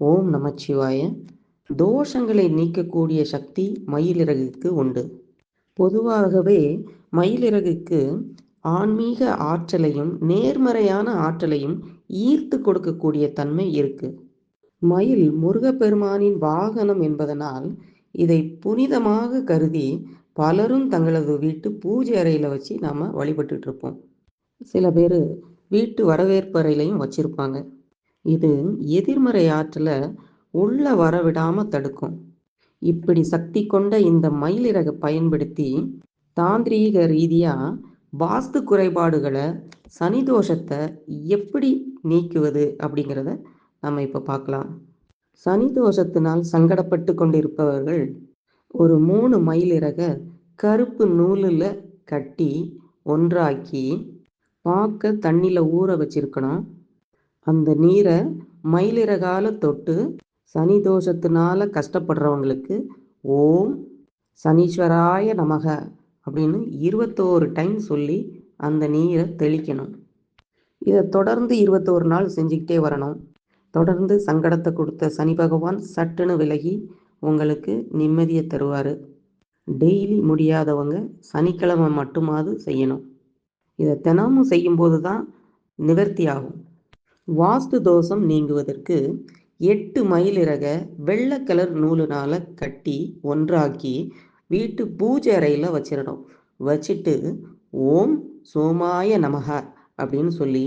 ஓம் நமச்சிவாய. தோஷங்களை நீக்கக்கூடிய சக்தி மயிலிறகுக்கு உண்டு. பொதுவாகவே மயிலிறகுக்கு ஆன்மீக ஆற்றலையும் நேர்மறையான ஆற்றலையும் ஈர்த்து கொடுக்கக்கூடிய தன்மை இருக்கு. மயில் முருகப்பெருமானின் வாகனம் என்பதனால் இதை புனிதமாக கருதி பலரும் தங்களது வீட்டு பூஜை அறையில் வச்சு நாம் வழிபட்டுட்டு இருப்போம். சில பேர் வீட்டு வரவேற்பு அறையிலையும் வச்சுருப்பாங்க. இது எதிர்மறை ஆற்றலை உள்ள வரவிடாமல் தடுக்கும். இப்படி சக்தி கொண்ட இந்த மயிலிறகை பயன்படுத்தி தாந்திரீக ரீதியாக வாஸ்து குறைபாடுகளை சனி தோஷத்தை எப்படி நீக்குவது அப்படிங்கிறத நம்ம இப்போ பார்க்கலாம். சனி தோஷத்தினால் சங்கடப்பட்டு கொண்டிருப்பவர்கள் ஒரு மூணு மயிலிறக கருப்பு நூலில் கட்டி ஒன்றாக்கி பார்க்க தண்ணியில் ஊற வச்சிருக்கணும். அந்த நீரை மயிலிறகால தொட்டு சனி தோஷத்தினால கஷ்டப்படுறவங்களுக்கு ஓம் சனீஸ்வராய நமக அப்படின்னு இருபத்தோரு டைம் சொல்லி அந்த நீரை தெளிக்கணும். இதை தொடர்ந்து இருபத்தோரு நாள் செஞ்சுக்கிட்டே வரணும். தொடர்ந்து சங்கடத்தை கொடுத்த சனி பகவான் சட்டுன்னு விலகி உங்களுக்கு நிம்மதியை தருவார். டெய்லி முடியாதவங்க சனிக்கிழமை மட்டுமாவது செய்யணும். இதை தினமும் செய்யும்போது தான் நிவர்த்தி ஆகும். வாஸ்து தோஷம் நீங்குவதற்கு எட்டு மயிலிறக வெள்ளை கலர் நூலுனால் கட்டி ஒன்றாக்கி வீட்டு பூஜை அறையில் வச்சிடணும். வச்சுட்டு ஓம் சோமாய நமக அப்படின்னு சொல்லி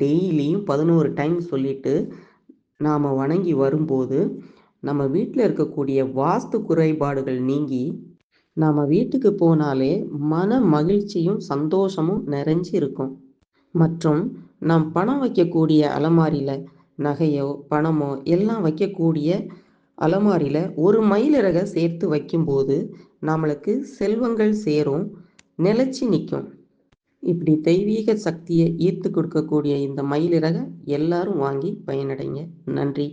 டெய்லியும் பதினோரு டைம் சொல்லிட்டு நாம் வணங்கி வரும்போது நம்ம வீட்டில் இருக்கக்கூடிய வாஸ்து குறைபாடுகள் நீங்கி நம்ம வீட்டுக்கு போனாலே மன மகிழ்ச்சியும் சந்தோஷமும் நிறைஞ்சு இருக்கும். மற்றும் நாம் பணம் வைக்கக்கூடிய அலமாரியில் நகையோ பணமோ எல்லாம் வைக்கக்கூடிய அலமாரியில் ஒரு மயிலிறகை சேர்த்து வைக்கும்போது நம்மளுக்கு செல்வங்கள் சேரும் நிலச்சி நிற்கும். இப்படி தெய்வீக சக்தியை ஈர்த்து கொடுக்கக்கூடிய இந்த மயிலிறகை எல்லாரும் வாங்கி பயனடைங்க. நன்றி.